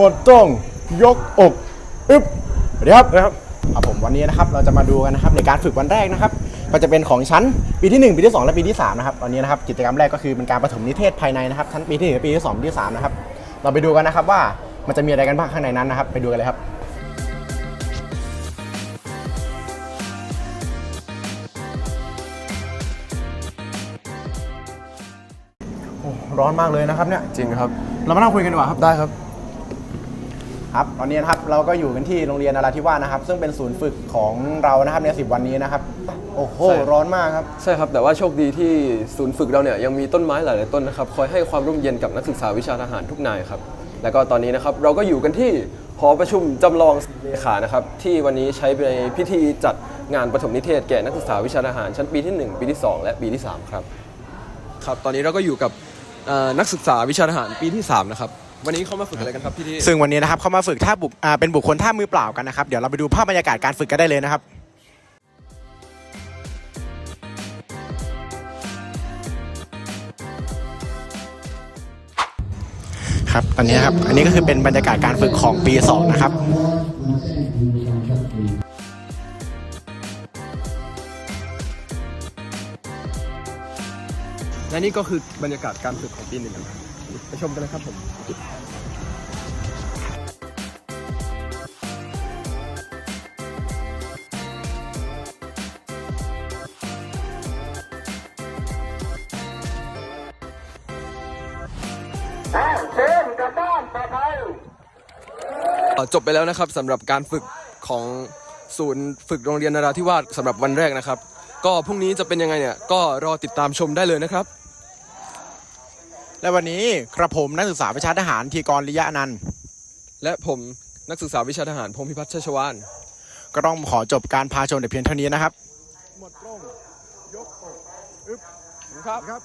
หมดตรงยกอกอึ๊บสวัสดีครับนะครับครับผมวันนี้นะครับเราจะมาดูกันนะครับในการฝึกวันแรกนะครับ ก็จะเป็นของชั้นปีที่ 1 ปีที่ 2 และปีที่3นะครับตอนนี้นะครับกิจกรรมแรกก็คือเป็นการประถมนิเทศภายในนะครับชั้นปีที่1และปีที่2ปีที่3นะครับเราไปดูกันนะครับว่ามันจะมีอะไรกันบ้างข้างในนั้นนะครับ ไปดูกันเลยครับโอ้ร้อนมากเลยนะครับเนี่ยจริงครับ เรามานั่งคุยกันดีกว่าครับได้ครับ ครับตอนนี้นะครับเราก็อยู่กันที่โรงเรียนนราธิวาสนะครับ ซึ่งเป็นศูนย์ฝึกของเรานะครับในสิวันนี้นะครับ โอ้โห ใช่ ร้อนมากครับ ใช่ครับแต่ว่าโชคดีที่ศูนย์ฝึกเราเนี่ยยังมีต้นไม้หลายๆต้นนะครับคอยให้ความร่มเย็นกับนักศึกษาวิชาทหารทุกนายครับแล้วก็ตอนนี้นะครับเราก็อยู่กันที่หอประชุมจำลองเลขานะครับที่วันนี้ใช้ในพิธีจัดงานประถมนิเทศแก่นักศึกษาวิชาทหารชั้นปีที่1ปีที่2และปีที่3ครับครับตอนนี้เราก็อยู่กับเอ่อนักศึกษาวิชาทหารปีที่3นะครับ วันนี้เขามาฝึกอะไรกันครับพี่ที่ซึ่งวันนี้นะครับเขามาฝึกท่าบุกอ่าเป็นบุคคลท่ามือเปล่ากันนะครับ เดี๋ยวเราไปดูภาพบรรยากาศการฝึกกันได้เลยนะครับ ครับตอนนี้นะครับ อันนี้ก็คือเป็นบรรยากาศการฝึกของปีสองนะครับ และนี่ก็คือบรรยากาศการฝึกของปีหนึ่งนะครับ ไปชมกันเลยครับผมจบไปแล้วนะครับสำหรับการฝึกของศูนย์ฝึกโรงเรียนนราธิวาสสำหรับวันแรกนะครับ ก็พรุ่งนี้จะเป็นยังไงเนี่ย ก็รอติดตามชมได้เลยนะครับ และวันนี้กระผมนักศึกษาวิชาทหารทีกรลิยะอนันต์ และผมนักศึกษาวิชาทหารพงพิพัฒน์ชัชวานก็ต้องขอจบการพาชมแต่เพียงเท่านี้นะครับ หมดตรงยกอกอึบครับ